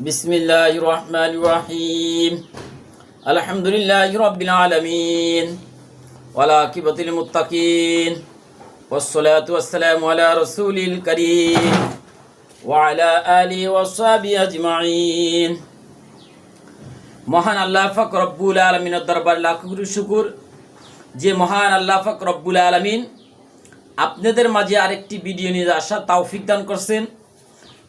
بسم الله الرحمن الرحيم الحمد لله رب العالمين والعاقبة للمتقين والصلاة والسلام على رسول الكريم وعلى آله وصحبه أجمعين মহান আল্লাহ ফাক রব্বুল আলমিনের দরবার লাখ কোটি শুকুর যে মহান আল্লাহ ফাক রব্বুল আলমিন আপনাদের মাঝে আরেকটি ভিডিও নিয়ে আসা তৌফিক দান করছেন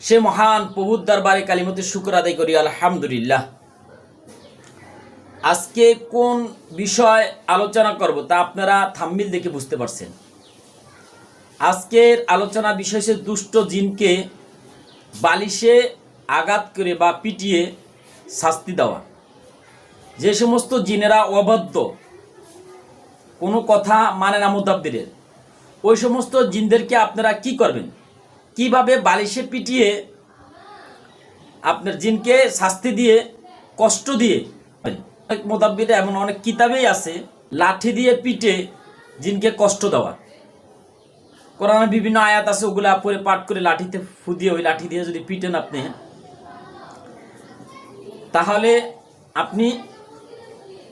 সে মহান প্রভুর দরবারে কালিমতে শুক্র আদায় করি, আলহামদুলিল্লাহ। আজকে কোন বিষয় আলোচনা করব তা আপনারা থাম্মিল দেখে বুঝতে পারছেন। আজকের আলোচনা বিষয় হচ্ছে দুষ্ট জিনকে বালিশে আঘাত করে বা পিটিয়ে শাস্তি দেওয়া। যে সমস্ত জিনেরা অবাধ্য, কোনো কথা মানে না মুদাব্বিরের। ওই সমস্ত জিনদেরকে আপনারা কি করবেন? কীভাবে বালিশে পিটিয়ে আপনার জিনকে শাস্তি দিয়ে, কষ্ট দিয়ে অনেক মোতাব্বিরে এমন অনেক কিতাবেই আছে, লাঠি দিয়ে পিটে জিনকে কষ্ট দেওয়া। কোরআনের বিভিন্ন আয়াত আছে, ওগুলা পরে পাঠ করে লাঠিতে ফুদিয়ে, ওই লাঠি দিয়ে যদি পিটেন আপনি, তাহলে আপনি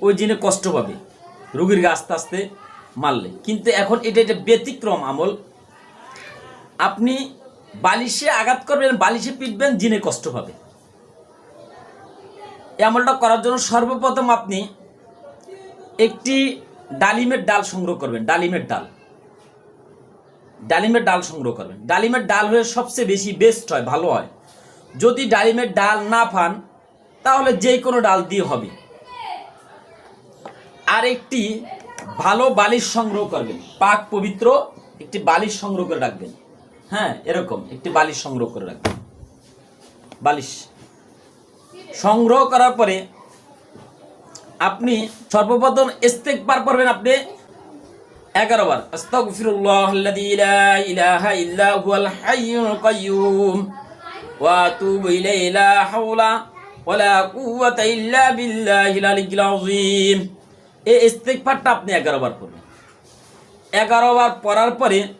ওই জিনে কষ্ট পাবে, রুগীর আস্তে আস্তে মারলে। কিন্তু এখন এটা এটা ব্যতিক্রম আমল। আপনি বালিশে আঘাত করবেন, বালিশে পিটবেন, জিনে কষ্ট পাবে। আমলটা করার জন্য সর্বপ্রথম আপনি একটি ডালিমের ডাল সংগ্রহ করবেন, ডালিমের ডাল। ডালিমের ডাল সংগ্রহ করবেন। ডালিমের ডাল হয়ে সবচেয়ে বেশি বেস্ট হয়, ভালো হয়। যদি ডালিমের ডাল না পান, তাহলে যে কোনো ডাল দিয়ে হবে। আর একটি ভালো বালিশ সংগ্রহ করবেন, পাক পবিত্র একটি বালিশ সংগ্রহ করে রাখবেন। হ্যাঁ এরকম। একটি বালিশ সংগ্রহ করে রাখবেন বালিশ। সংগ্রহ করার পরে আপনি সর্বপ্রথম ইস্তেকবার করবেন আপনি এগারো বার। আপনি এগারো বার এগারো বার পড়ার পরে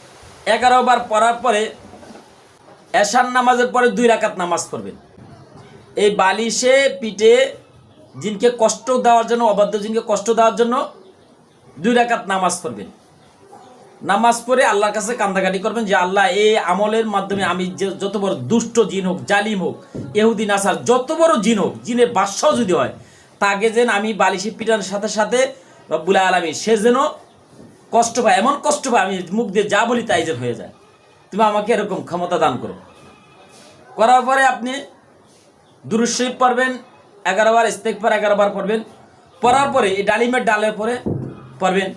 এগারো বার পড়ার পরে এশার নামাজের পরে দুই রাকাত নামাজ পড়বেন। এই বালিশে, পিঠে জিনকে কষ্ট দেওয়ার জন্য, অবাধ্য জিনকে কষ্ট দেওয়ার জন্য দুই রাকাত নামাজ পড়বেন। নামাজ পড়ে আল্লাহর কাছে কান্দাকাটি করবেন যে, আল্লাহ এই আমলের মাধ্যমে আমি যে যত বড় দুষ্ট জিন হোক, জালিম হোক এহুদিন আসার যত বড় জিন হোক, জিনের বাদশাও যদি হয়, তাকে যেন আমি বালিশে পিটানোর সাথে সাথে রব্বুল আলমী সে যেন কষ্ট পায় এমন কষ্ট পায় আমি মুখ দিয়ে যা বলি তাই যেন হয়ে যায় তুমি আমাকে এরকম ক্ষমতা দান করো করার পরে আপনি দুরুশরীফ পড়বেন এগারো বার ইস্তেকবার এগারো বার পড়বেন পড়ার পরে এই ডালিমের ডালের পরে পড়বেন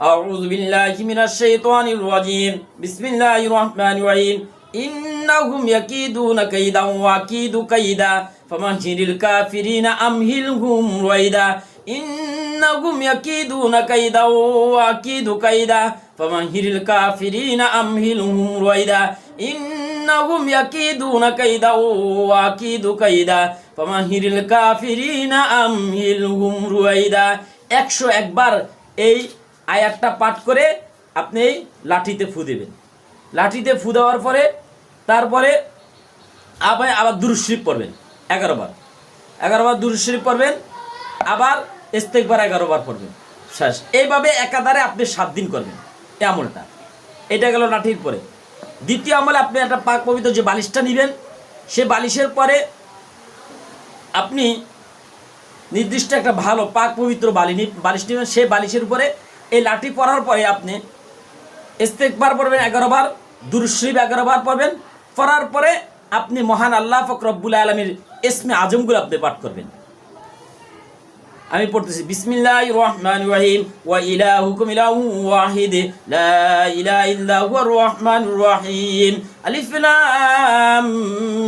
أعوذ بالله من الشيطان الرجيم بسم الله الرحمن الرحيم إنهم يكيدون كيدا وأكيد كيدا فمهل الكافرين أمهلهم رويدا إنهم يكيدون كيدا وأكيد كيدا فمهل الكافرين أمهلهم رويدا إنهم يكيدون كيدا وأكيد كيدا فمهل الكافرين أمهلهم رويدا একশো একবার এই আয়াতটা পাঠ করে আপনি এই লাঠিতে ফু দেবেন লাঠিতে ফু দেওয়ার পরে তারপরে আবার আবার দুরুশরীফ পড়বেন এগারো বার এগারো বার দুরুশরীফ পড়বেন আবার ইস্তেকবার এগারো বার পড়বেন। শেষ। এইভাবে একাধারে আপনি সাত দিন করবেন। এই আমলটা। এটা গেল লাঠির পরে। দ্বিতীয় আমলে আপনি একটা পাক পবিত্র যে বালিশটা নেবেন, সে বালিশের পরে আপনি নির্দিষ্ট একটা ভালো পাক পবিত্র বালি বালিশ নেবেন সেই বালিশের উপরে এই লাঠি পরার পরে আপনি ইস্তেকবার পড়বেন এগারো বার দুরশরীফ এগারো বার পড়বেন। পড়ার পরে আপনি মহান আল্লাহ ফকরবুল আলমীর ইসমে আজমগুলো আপনি পাঠ করবেন। আমি পড়তেছি বিসমিল্লাহ রহমান রাহিম, ওয়া ইলাহুকুম ইলাহু ওয়াহিদ, লা ইলাহা ইল্লা হুয়ার রহমানুর রহিম, আলিফ লাম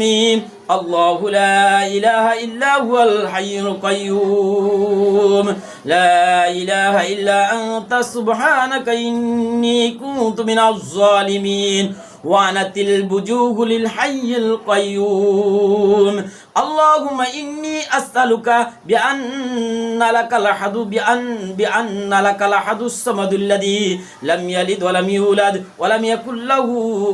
মিম, আল্লাহু লা ইলাহা ইল্লা হুয়াল হাইয়ুল কাইয়ুম, লা ইলাহা ইল্লা আনতা, সুবহানাকা ইন্নী কুনতু জালিমিন وعنت الوجوه للحي القيوم اللهم إني أسألك بأن لك الحد بأن بأن لك الحد الصمد الذي لم يلد ولم يولد ولم يكن له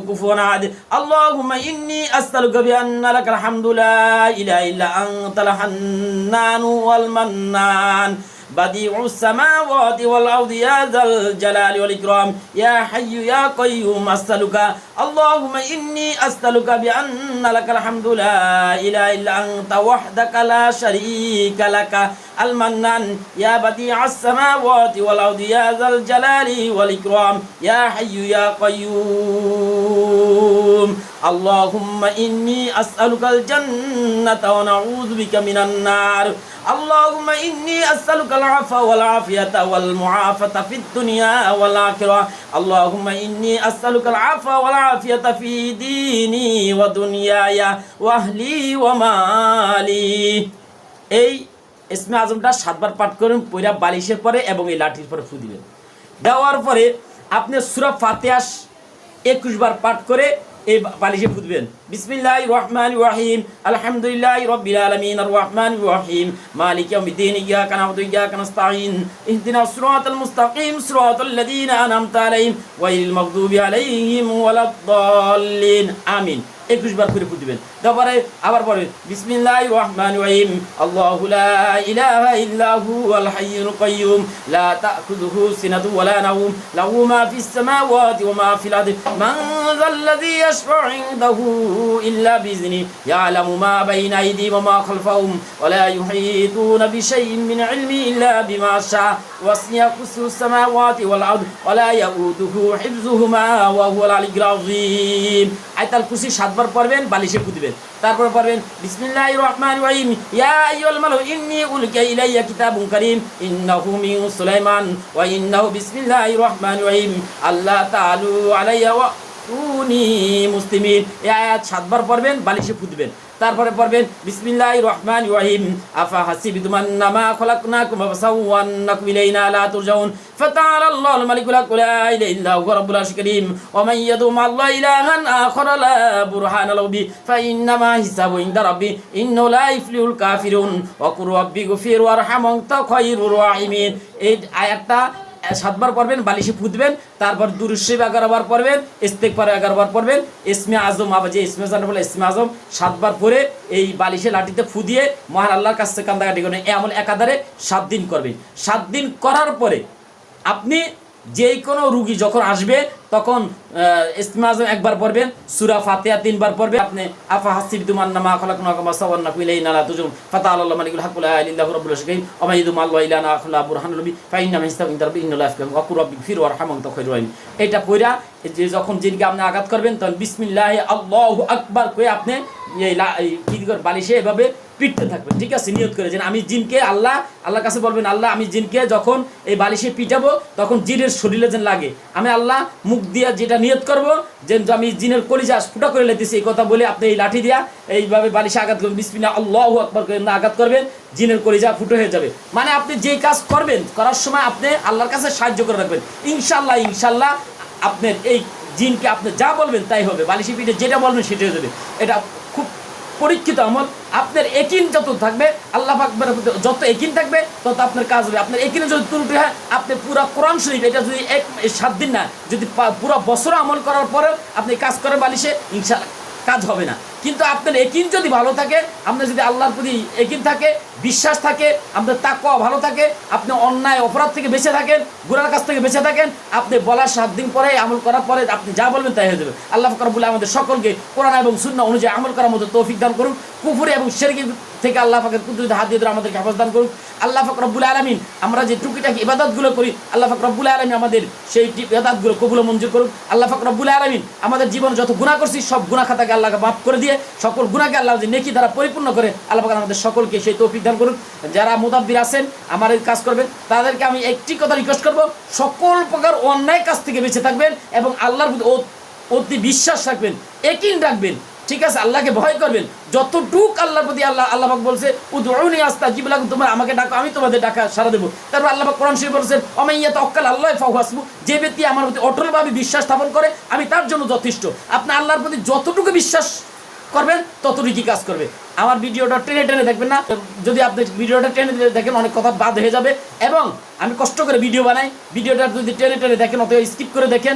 كفوا أحد اللهم إني أسألك بأن لك الحمد لا إله إلا أنت الحنان والمنان بديع السماوات والأرض يا ذا الجلال والإكرام يا حي يا قيوم أسألك اللهم إني أسألك بأن لك الحمد لا إله إلا أنت وحدك لا شريك لك. المنان يا بديع السماوات والأرض يا ذا الجلال والإكرام يا حي يا قيوم. اللهم إني أسألك الجنة ونعوذ بك من النار. اللهم إني أسألك العفو والعافية والمعافاة في الدنيا والآخرة اللهم إني أسألك العفو والعافية في ديني ودنياي وأهلي ومالي এই ইসমে আজমটা সাতবার পাঠ করুন পয়রা বালিশের পরে এবং এই লাঠির পরে ফু দিবেন দেওয়ার পরে আপনি সুরা ফাতেহাস একুশ বার পাঠ করে এই বালিশে ফুটবেন। বিসমিল্লাহ রহমান রহিম। আলহামদুলিল্লাহ রব্বিল আলমিন। রহমান রহিম। মালিক ইয়াউমিদ্দিন ইয়াকা না'বুদু ইয়াকা নাস্তাঈন। ইহদিনাস সিরাতাল মুস্তাকিম। সিরাতাল লাযীনা আন'আমতা আলাইহিম। ওয়াইল মাগদুবি আলাইহিম ওয়ালাদ-দাল্লিন। আমিন। একুশ বার করে ফুটবেন তারপরে আবার পরে বিসমিল্লাহ রহমান রহিম, আল্লাহু ইলাহা ইল্লা হুয়াল হাইয়ুল কাইয়ুম লা তাখুযুহু সিনাতু ওয়া লা নাওম, লাহু মা ফিস সামাওয়াতি ওয়া মা ফিল আরদি, মান যাল্লাযী ইয়াশফা'ু ইনদাহু ইল্লা বিইذনি ইয়ালামু মা বাইনা আইদিহিম ওয়া মা খালফাহুম, ওয়া লা ইউহীতুনা বিশাইইন মিন ইলমি ইল্লা বিমা শা'a ওয়াসি'a কুরসিয়ুস সামাওয়াতি ওয়াল আরদ, ওয়া লা ইয়াউদুহু হিফযুহুমা, ওয়া হুয়াল আলিয়্যুল আযীম। আয়াতুল কুরসি সাতবার পড়বেন, বালিশে পুঁতবেন তারপর পড়বেন বিসমিল্লাহ রহমান রহিম, ইয়া আইয়ুল মালু ইন্নি উলকিয়া ইলাইয়া কিতাবুন কারীম, ইন্নাহু মিন সুলাইমান, ওয়া ইন্নাহু বিসমিল্লাহির রহমানির রহিম, আল্লাহ তালু আলাইয়া উনি মুসলিমিন। এই আয়াত সাতবার পড়বেন, বালিশে পুঁতবেন তারপরে পড়বেন, বিসমিল্লাহির রহমানির রহিম। আফা হাসিবতুম আন্নামা খলাকনাকুম ওয়া সাওয়ান্নাকুম ইলাইনা লা তুরজাউন। ফাতাআলা আল্লাহুল মালিকুল হাক্কু, লা ইলাহা ইল্লা হুয়া রাব্বুল আরশিল কারীম। ওয়া মান ইয়াদউ মা আল্লাহি ইলাহান আখার, লা বুরহানা লাহু বি ফাইন্নামা হিসাবু ইনদা রাব্বি, ইন্নাহু লা ইফলিহুল কাফিরুন। ওয়া কুর রাব্বি গফির ওয়ারহাম আনতা খায়রুর রাহিমিন। এই আয়াতটা সাতবার পড়বেন, বালিশে ফুটবেন তারপর দুরুশিব এগারো বার পড়বেন, ইস্তেকবার এগারো বার পড়বেন, ইসমে আজম, আবার যে ইসমে জানা বলে, ইসমে আজম, সাতবার পরে এই বালিশে লাঠিতে ফু দিয়ে মহান আল্লাহর কাছ কান্দাকাটি করবেন। এমন একাধারে সাত দিন করবেন। সাত দিন করার পরে আপনি যেই কোনো রুগী যখন আসবে, তখন ইসমে আজম একবার পড়বেন, সুরা ফাতিহা তিনবার পড়বেন। আপনি, আফা হাসিব তুমান নামা খলাকুনা কামা সাওয়ান্না কুইলাই নালা তুজুম ফাতা আল্লাহ মালিকুল হাকুল আলিল্লাহু রাব্বুল শাকিম আমাইদু মাল্লাহ ইলানা আখলা বুরহানুল নবী ফাইন্না মিস্তাক ইনদার বি ইন্নাল্লাহ ইয়াফকাহু ওয়া কুর রাব্বি ফির ওয়ারহামু তাখাইরু রাহিম এটা পড়া যে যখন জিনকে আপনি আঘাত করবেন, তখন বিসমিল্লাহ আল্লাহু আকবার কয়ে আপনি এই কি বালিশে এভাবে পিটতে থাকবেন ঠিক আছে? নিয়ত করে যে আমি জিনকে আল্লাহ, আল্লাহর কাছে বলবেন, আল্লাহ, আমি জিনকে যখন এই বালিশে পিটাবো, তখন জিনের শরীরে যেন লাগে। আমি আল্লাহ মুখ দিয়া যেটা নিয়ত করব যে আমি জিনের কলিজা ফুটা করে লেতেছি, এই কথা বলে আপনি এই লাঠি দিয়া এইভাবে বালিশে আঘাত করবেন। বিসমিল্লাহ, আল্লাহ আকবর করে আঘাত করবেন, জিনের কলিজা ফুটো হয়ে যাবে। মানে আপনি যেই কাজ করবেন, করার সময় আপনি আল্লাহর কাছে সাহায্য করে রাখবেন। ইনশাল্লাহ ইনশাল্লাহ আপনার এই জিনকে আপনি যা বলবেন তাই হবে। বালিশি পিঠে যেটা বলবেন সেটাই হবে এটা খুব পরীক্ষিত আমল, আপনার একিন যত থাকবে, আল্লাহ আকবর যত একিন থাকবে, তত আপনার কাজ হবে। আপনার একিনে যদি ত্রুটি হয়, আপনি পুরো কোরআন শরীফ, এটা যদি এক, সাত দিন না, যদি পুরো বছর আমল করার পরেও আপনি কাজ করেন বালিশে ইনশাল্লাহ কাজ হবে না। কিন্তু আপনার একিন যদি ভালো থাকে, আপনার যদি আল্লাহর প্রতি একিন থাকে, বিশ্বাস থাকে, আপনার তাকওয়া ভালো থাকে, আপনি অন্যায় অপরাধ থেকে বেঁচে থাকেন গুরার কাছ থেকে বেঁচে থাকেন, আপনি বলার সাত দিন পরে, আমল করার পরে আপনি যা বলবেন তাই হয়ে যাবে। আল্লাহ ফকরবুল্লাহ আমাদের সকলকে কোরআন এবং শূন্য অনুযায়ী আমল করার মতো তৌফিক দান করুন। কুফুরি এবং শেরকি থেকে আল্লাহ ফাকের কুদরত হাত দিয়ে আমাদেরকে হেফাজ দান করুন আল্লাহ ফকরবুল আলমিন, আমরা যে টুকিটাকি ইবাদতগুলো করি, আল্লাহ ফকরবুল আলমিন আমাদের সেই ইবাদতগুলো কবুল মঞ্জুর করুক। আল্লাহ ফকরবুল আলমিন আমাদের জীবন যত গুণা করছি, সব গুণা খাতাকে আল্লাহকে মাফ করে দিয়ে, সকল গুণাকে আল্লাহ যে নেকি দ্বারা পরিপূর্ণ করে আল্লাহ পাক আমাদের সকলকে সেই তৌফিক দান করুন যারা মুদাব্বির আছেন, আমার কাজ করবেন, তাদেরকে আমি একটি কথা রিকোয়েস্ট করব, সকল প্রকার অন্যায় কাজ থেকে বেঁচে থাকবেন এবং আল্লাহর প্রতি অতি বিশ্বাস রাখবেন একিন রাখবেন। ঠিক আছে, আল্লাহকে ভয় করবেন। যতটুক আল্লাহর প্রতি আল্লাহ আল্লাহ পাক বলছে, উদউনি আস্তা জিবলাক তোমরা আমাকে ডাকো, আমি তোমাদের ডাকা সারা দেবো। তারপর আল্লাহ পাক কোরআন শরীফ বলছেন অমাইয়া তক্কাল আল্লাহ ফাহু হাসবু, যে ব্যক্তি আমার প্রতি অটলভাবে বিশ্বাস স্থাপন করে, আমি তার জন্য যথেষ্ট। আপনি আল্লাহর প্রতি যতটুকু বিশ্বাস করবেন, ততটুকুই কাজ করবে। আমার ভিডিওটা টেনে টেনে দেখবেন না, যদি আপনি ভিডিওটা টেনে দেখেন, অনেক কথা বাদ হয়ে যাবে। এবং আমি কষ্ট করে ভিডিও বানাই, ভিডিওটা যদি টেনে টেনে দেখেন, অথবা স্কিপ করে দেখেন।